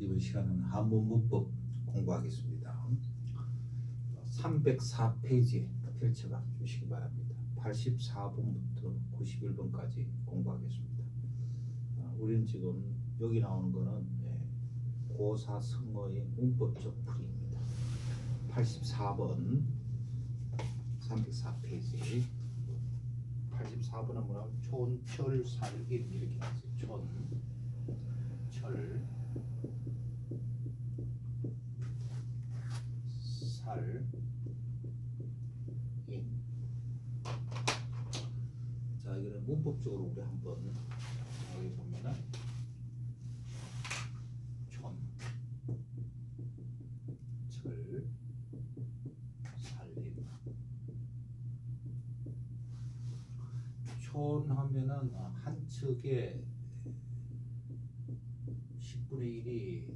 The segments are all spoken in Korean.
이번 시간은 한문 문법 공부하겠습니다. 304페이지 펼쳐가 주시기 바랍니다. 84번부터 91번까지 공부하겠습니다. 아, 우리는 지금 여기 나오는 거는 예, 고사 성어의 문법적 풀이입니다. 84번 304페이지 84번은 뭐라고 촌철살인 이렇게 나왔어요. 촌철 살, 인. 자, 이거는 문법적으로 우리 한번 여기 보면은 촌, 철, 살림. 촌 하면은 어, 한 척에 10분의 1이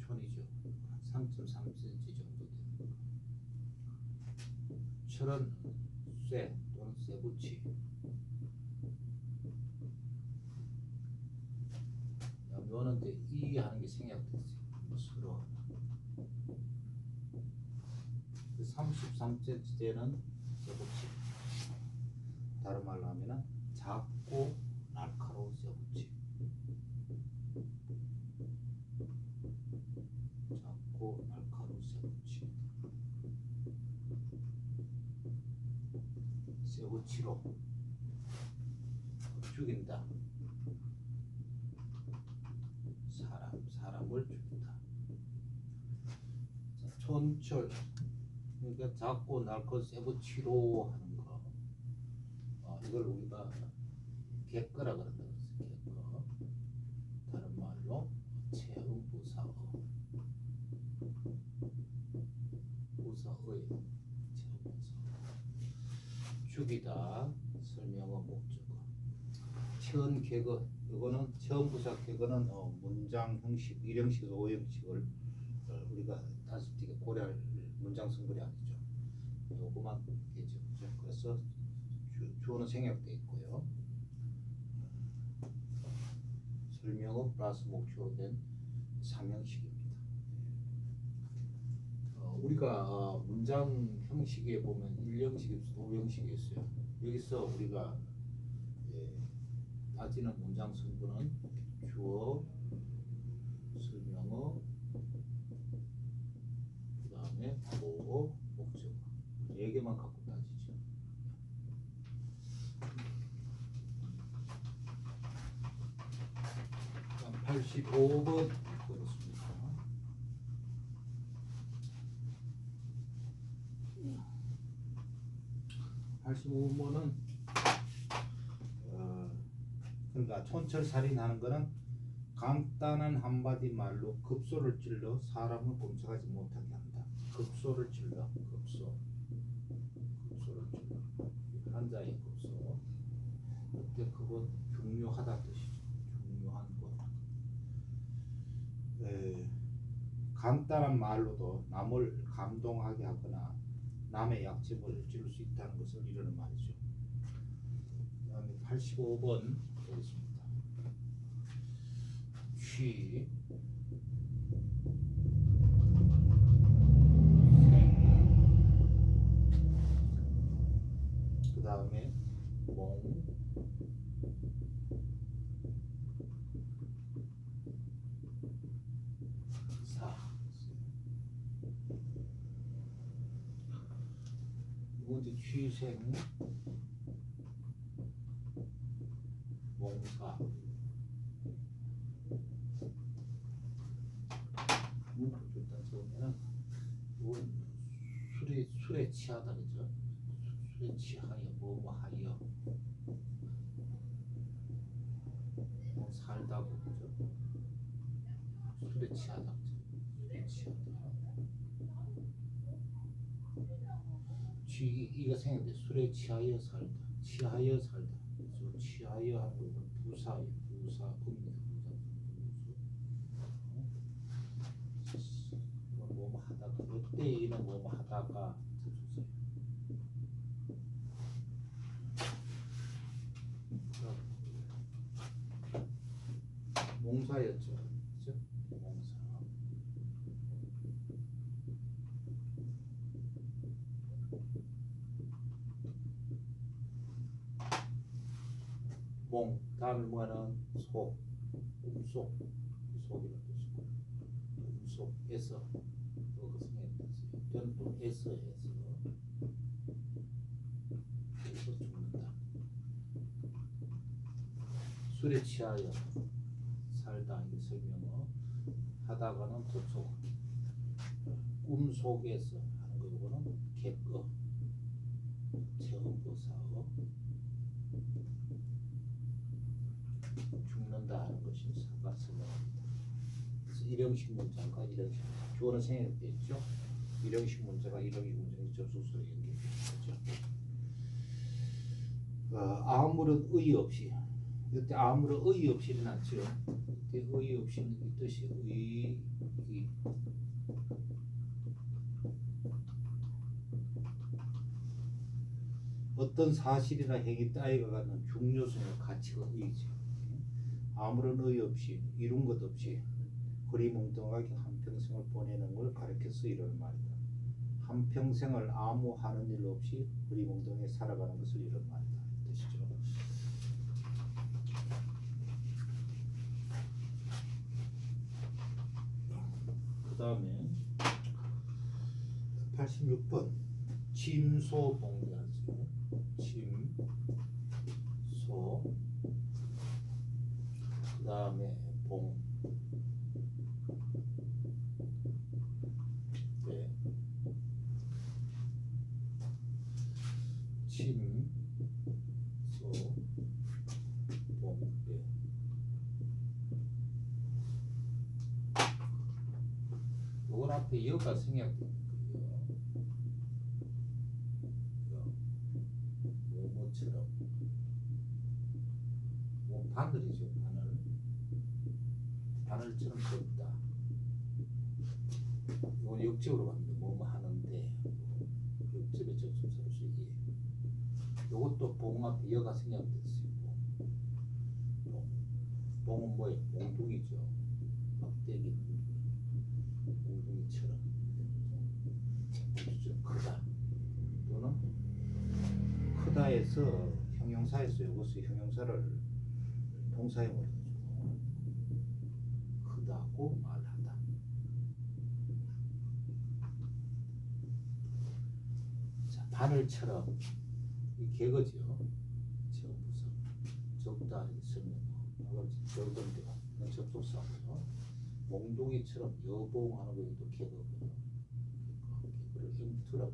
촌이죠. 3.3cm 정도 되는 거. 철은 쇠 또는 쇠붙이. 요는 이제 게 생략됐어요. 뭐 서로. 33cm대는 쇠붙이. 다른 말로 하면은 작고 날카로운 쇠붙이. 작고 날카로운 쇠붙이. 쇠붙이로 죽인다. 사람, 사람을 죽인다. 자, 촌철. 그러니까 작고 날카로운 쇠붙이로 하는 거. 어, 이걸 우리가 객거라 그런다 그랬어요. 객거. 다른 말로 체음부사어. 부사의 체음부사. 죽이다 설명어 목적어. 처음 개거 이거는 처음 부사 개거는 어, 문장 형식, 일형식, 오형식을 어, 우리가 다시 되게 고려할 문장 성분이 아니죠. 요거만 되죠. 그래서 주, 주어는 생략돼 있고요. 설명어 플러스 목표로 된 삼형식입니다. 어, 우리가 어, 문장 형식에 보면 일형식이 있어, 오형식이 있어요. 여기서 우리가 예, 따지는 문장 성분은 주어, 설명어, 그 다음에 보어, 목적 개만 갖고 따지죠. 85번 그렇습니다. 85번은 어, 그러니까 촌철살인하는 거는 간단한 한마디 말로 급소를 찔러 사람을 꼼짝하지 못하게 한다. 급소를 찔러 급소 급소를 한자의 급소 그때 그건 중요하다 뜻이죠. 중요한 것. 에, 간단한 말로도 남을 감동하게 하거나 남의 약점을 찌를 수 있다는 것을 이르는 말이죠. 그 다음에 85번 보겠습니다. 취 그 다음에 몽 사. 이것도 취생, 몽사. 문법 좋다 처음에는 이건 술에 술에 취하다 그죠? 술에 취하여 뭐뭐 하여 뭐 살다고 그죠? 술에 취하다 그죠? 술에 취하다. 취 이거 생각돼 술에 취하여 살다 취하여 살다. 그래서 취하여 하는 건 부사예요. 부사 음입니다. 부사 이건 뭐뭐 하다가 이때 이는 뭐뭐 하다가 접수사예요 몽사였죠 그죠 몽사 봉 다음에 뭐는 속 음속 이 속이라는 뜻이고 음속에서 어그 생겼듯이 저는 또 에서 에서 에서 죽는다. 술에 취하여 살다 이 설명어 하다가는 도속 꿈 속에서 하는 거 이거는 객어 체험보사 어 죽는다 하는 것이 사과설명입니다. 그래서 일형식 문장과 일형식 문장 주어는 생략되어 있죠. 일형식 문자가 일형식 문장이 접속사로 연결되는 거죠. 어, 아무런 의의 없이 이때 아무런 의의 없이는 않죠. 이때 의의 없이는 이 뜻이 의 이, 어떤 사실이나 행위 따위가 갖는 중요성과 가치가 의지 아무런 의의 없이 이룬 것 없이 흐리멍텅하게 한평생을 보내는 걸 가르쳐서 이런 말이다. 한평생을 아무 하는 일 없이 흐리멍텅하게 살아가는 것을 이런 말이다. 이 뜻이죠. 그 다음에 86번. 침소봉대하죠 침소 그 다음에 봉. 네. 침 소 봉대 요건 앞에 여가 생략된 거예요 여. 뭐뭐처럼 뭐 바늘이죠 바늘 바늘처럼 덥다 이건 역적으로 갑니다 뭐뭐 하는데 역적의 접속사로 쓰기 요것도 봉 앞에 여가 생략됐어요 봉. 봉. 봉은 뭐예요 몽둥이죠. 막대기 몽둥이처럼. 좀 크다. 또는 크다에서 형용사에서 이것을 형용사를 동사형으로 해주고 크다고 말하다. 자 바늘처럼 이 개거죠 처음부터 적다 이 설명 아까 적던데가 접속사고요. 몽둥이처럼 여봉하는 것도 개거고요. 개거를 힘투라고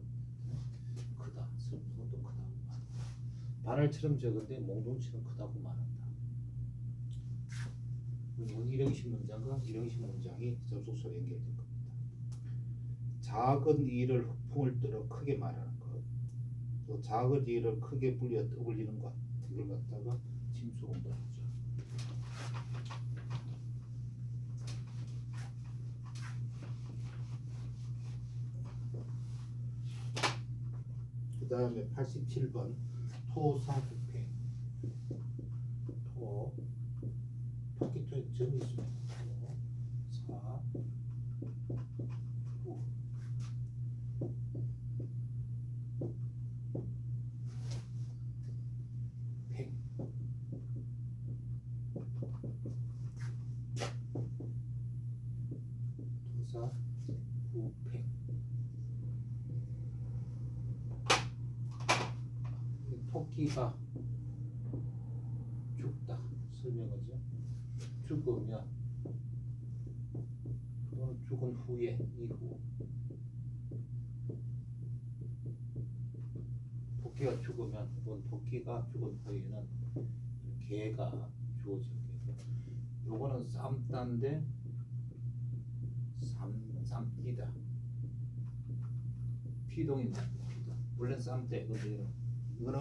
크다. 설명은 또 크다고 말한다. 바늘처럼 적은데 몽둥이처럼 크다고 말한다. 일형식 문장과 일형식 문장이 접속사로 연결된 겁니다. 작은 일을 흑풍을 떨어 크게 말하는 것, 또 작은 일을 크게 불려 떠올리는 것 이걸 갖다가 침수 공부하죠. 그 다음에 87번 토사구패 토. 토끼토의 점이 있습니다. 4 죽은 후에는 개가 주어지게. 요거는 쌈딴데 쌈, 쌈띠다. 피동입니다. 피동 원래 쌈대 근데 이거는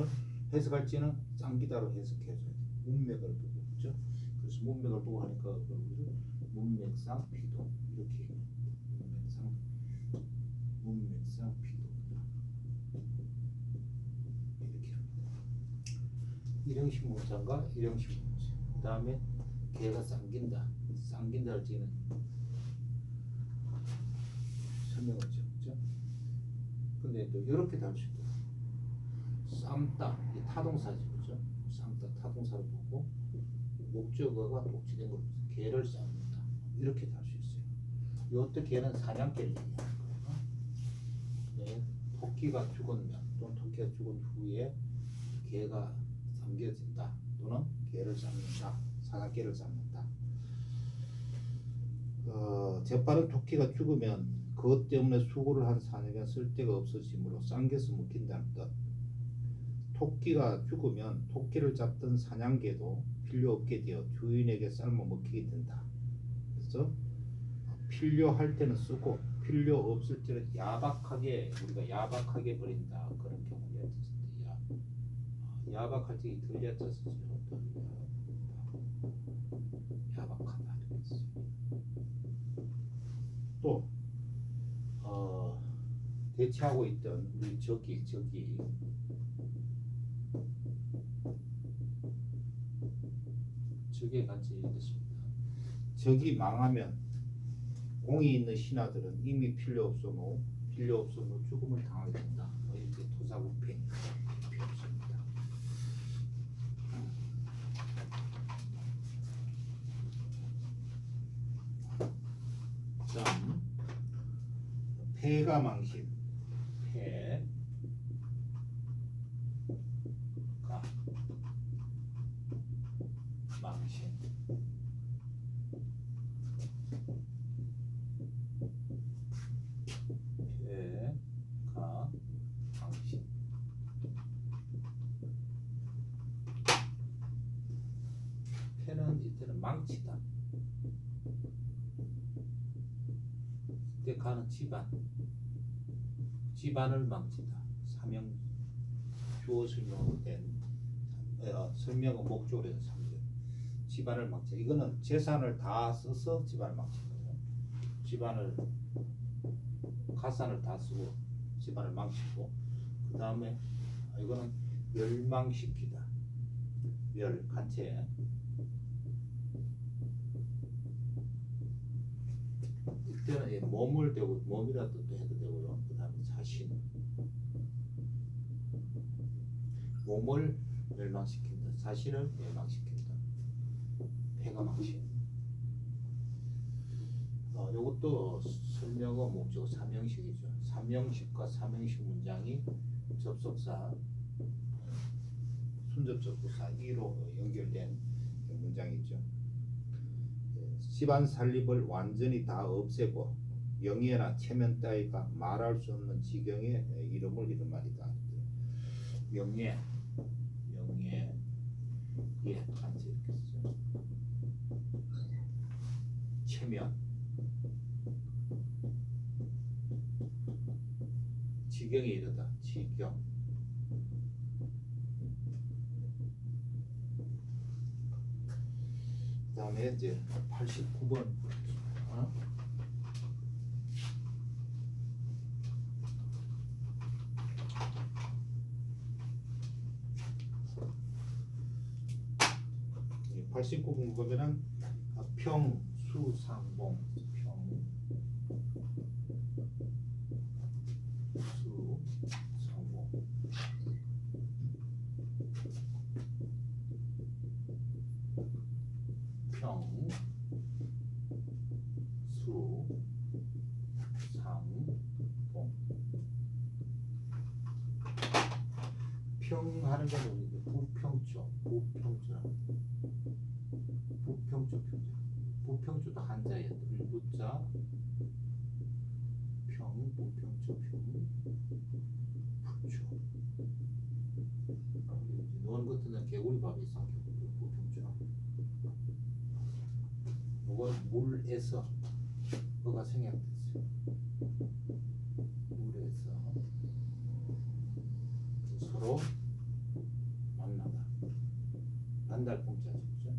해석할지는 쌈기다로 해석해줘야 돼. 문맥을 보고 그죠? 그래서 문맥을 보고 하니까 그걸 문맥상 피동. 이렇게. 문맥상 문맥상 피동이다 이렇게 합니다 일형식 문장과 일형식 문장 그 다음에 개가 쌍긴다. 쌍긴다 할 때는 설명하죠. 그죠? 근데 또 이렇게 다룰 수 있다. 쌈다 이 타동사지 그죠? 쌍따 타동사를 보고 목적어가 독치된 걸 개를 쌓는다. 이렇게 할수 있어요. 이때 개는 사냥개를 얘기하는 거예요. 네, 토끼가 죽으면 또는 토끼가 죽은 후에 개가 삼겨진다 또는 개를 잡는다 사냥개를 잡는다. 어, 재빠른 토끼가 죽으면 그것 때문에 수고를 한 사내가 쓸데가 없어지므로 쌍개서 먹힌다는 뜻. 토끼가 죽으면 토끼를 잡던 사냥개도 필요 없게 되어 주인에게 삶아 먹히게 된다. 그래서 필요할 때는 쓰고 필요 없을 때는 야박하게 우리가 야박하게 버린다 그런 야박할 때 들렸다 쓰죠. 야박하다 이렇게 써요. 또 어, 대치하고 있던 우리 적이 적이 적의 같이 이렇습니다. 적이 망하면 공이 있는 신하들은 이미 필요 없어도 필요 없어도 죽음을 당하게 된다. 뭐 이렇게 토사구팽 필요 없습니다. 다음 폐가 망신 폐 가 망신 폐가 망신 폐는 이때는 망치다 이때 가는 집안 집안을 망치다. 사명 주어 설명으로 된 어, 설명은 목적으로 해서 삼절 집안을 망치 이거는 재산을 다 써서 집안을 망치는 거예요. 집안을 가산을 다 쓰고 집안을 망치고 그 다음에 이거는 멸망시키다. 멸 간체. 이때는 이 몸을 대고 몸이라 뜻도 해도 되고요. 자신 몸을 멸망시킨다. 자신을 멸망시킨다. 폐가 망신. 어, 요것도 설명어 목적 삼형식이죠. 삼형식과 삼형식 문장이 접속사 순접적 부사 이로 연결된 문장이죠. 집안 살림을 완전히 다 없애고 영예나 체면 따위가 말할 수 없는 지경의 이름을 이런 말이다. 영예, 영예, 예, 같이 쓰죠. 체면, 지경에 이르다. 지경. 그다음에 이제 89번 어? 이 89번 보면은 아, 평수상봉 평수상봉 평, 수, 상, 봉. 평하는 건 우리 부평조, 부평조, 부평조 평조. 부평조도 한자예요. 불부자, 평, 부초. 노원 같은 데는 개구리 밥이 있어. 부평조. 이걸 물에서 뭐가 생략됐어요. 물에서 서로 만나다. 그죠?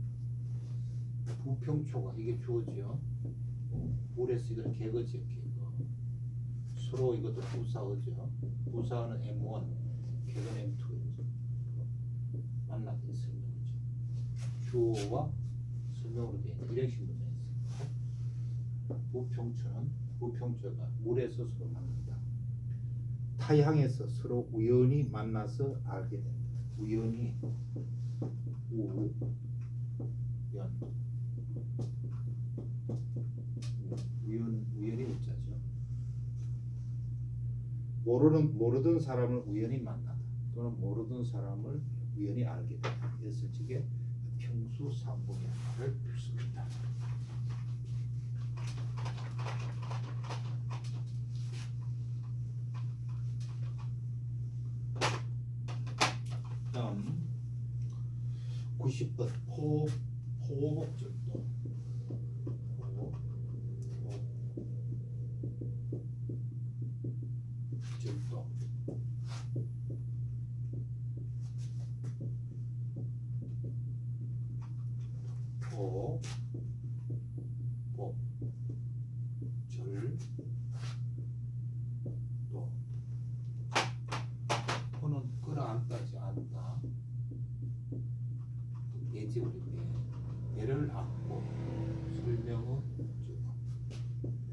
부평초가 이게 주어지요. 물에서 이건 개거지요. 개거. 서로 이것도 부사어죠. 부사어는 M1, 개건 M2죠. 만나다 이 설명이죠. 주어와 설명으로 된 일행식 문장이 있습니다. 부평초는 부평초가 물에서 서로 만난다. 타향에서 서로 우연히 만나서 알게 된다. 우연히 우연 우연 우연히 우자죠. 모르는 모르던 사람을 우연히 만나다 또는 모르던 사람을 우연히 알게 되다. 이랬을 적에 평수 삼분의 하나를 씁니다. 다음 90번 포 포복절도 포복절도 포복절도 포는 끌어안다지 않다. 예지 우리 배 배를 안고 설명은 주고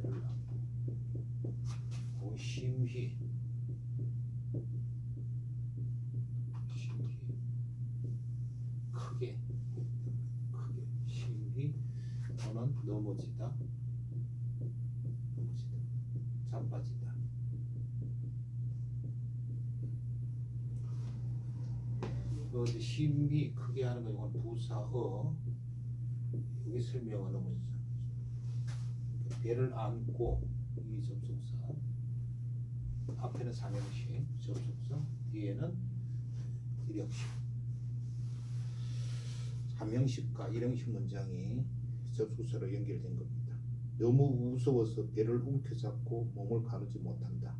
배를 안고 고 심히 심히 크게 크게 심히 포는 넘어지다. 넘어지다. 자빠지다. 그 이제 심히 크게 하는 거 이건 부사어 여기 설명은 넘어지죠. 배를 안고 이 접속사 앞에는 삼형식 접속사 뒤에는 일형식 삼형식과 일형식 문장이 접속사로 연결된 겁니다. 너무 무서워서 배를 움켜잡고 몸을 가누지 못한다.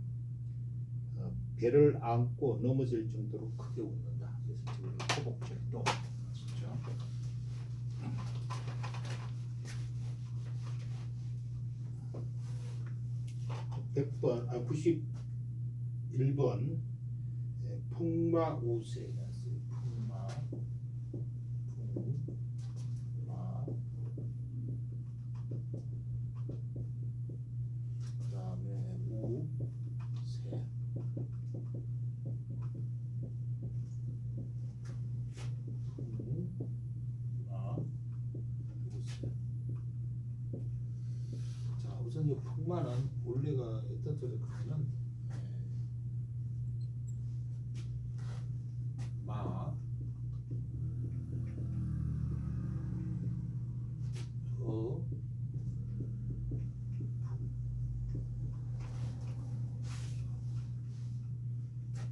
어, 배를 안고 넘어질 정도로 크게 웃는다. 그래서 지금 호복절도 맞죠? 100번, 아 91번 예, 풍마우세 나왔어요. 풍마 풍마 그다음에 우세 풍마 우세 자 풍마는 원래가 어떤 뜻을 하면 마, 어,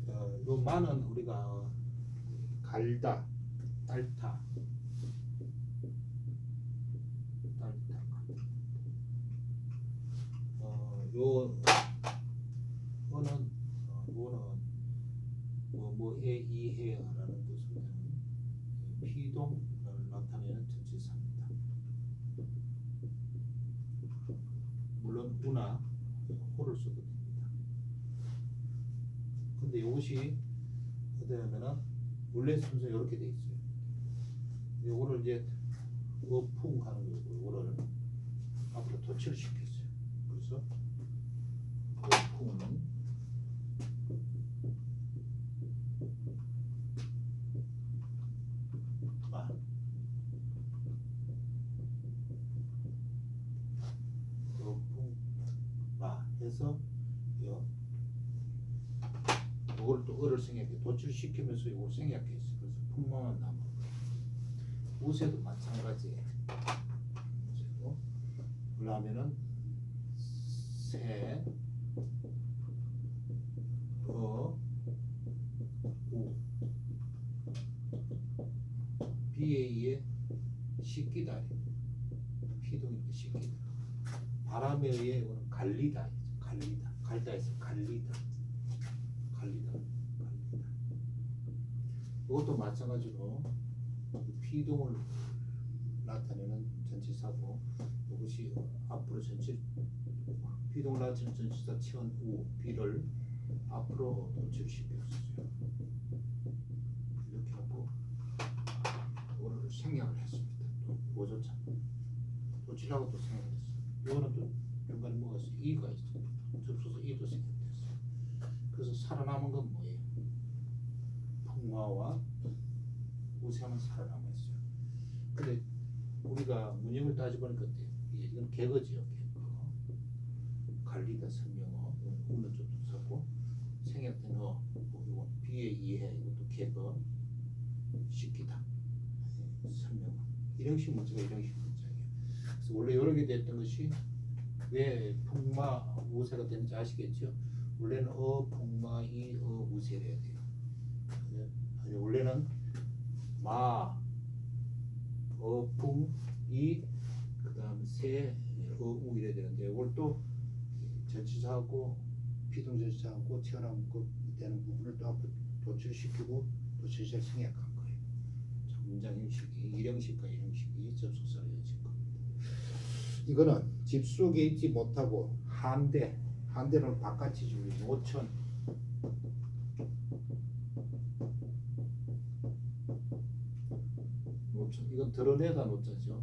어, 요 마는 우리가 갈다, 딸타. 어, 요 어는 어, 요는 뭐 뭐해 이해라는 뜻으로 되는 피동을 나타내는 전치사입니다. 물론 우나 호를 써도 됩니다. 근데 이것이 어떠냐면은 원래 순서 이렇게 돼 있어요. 요거를 이제 어풍 하는 거고 요거를 앞으로 도치를 시켰어요. 그래서 어풍 마 어풍 마 해서 요 요걸 또 도출시키면서 요걸 생략했어요. 그래서 풍마만 남아. 우세도 마찬가지예요. 그러면은 세, 어, 우. BA의 식기다. 피동이니까 식기다. 바람에 의해 이거는 갈리다. 갈리다. 갈다에서. 갈리다. 갈리다. 이것도 마찬가지로 피동을 나타내는 전치사고 이것이 앞으로 전치 비동을 나타내는 전치사 치원 우 비를 앞으로 도출시켰어요. 이렇게 하고 이거를 생략을 했습니다. 또 오조차 도출하고 또 생략을 했어요. 이거는 또 중간에 뭐가 있어요? 이가 있어요. 접수서 이도 생략됐어요. 그래서 살아남은 건 뭐예요? 풍마와 우세만 살아남아 있어요. 근데 우리가 문형을 따져보니까 이건 개거지요, 개거. 관리다 설명어, 이건 우는 좀 썼고 생략된 어, 뭐 이건 비의 이해, 이것도 개거. 시키다, 예, 설명어. 일형식 문제가 일형식 문제예요. 그래서 원래 여러 개 됐던 것이 왜 풍마 우세가 되는지 아시겠죠? 원래는 어 풍마 이 어 우세래야 돼요. 아니, 아니 원래는 마 어풍 이 그 다음 세 어 우 이래야 되는데 이걸 또 전치사하고 비동전치사하고 튀어나온 것 되는 부분을 또 앞으로 도출시키고 도출시를 생략한 거예요. 자, 문장 형식이 일형식과 일형식이 접속사로 이어진 겁니다. 이거는 집 속에 있지 못하고 한대 한대는 바깥이지 우리 노천 노천 이건 드러내다 노자죠.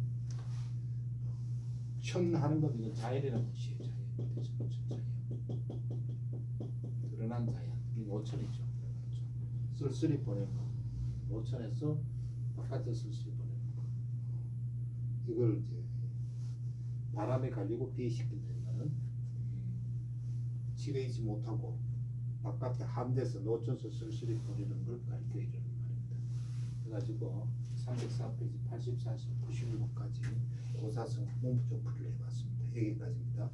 천하는 건 이건 자연이라는 뜻이에요. 자연 노천 자연. 드러난 자연 이 노천이죠. 노천. 쓸쓸히 보내는 거. 노천에서 바깥에 쓸쓸히 보내는 거. 이걸 이제 바람에 갈리고 집에 있지 못하고 바깥에 함대에서 노천서 쓸쓸히 보내는 걸 가리켜 이르는 말입니다. 그래가지고 304페이지 84에서 96까지 고사성 문부적 풀이를 해봤습니다. 여기까지입니다.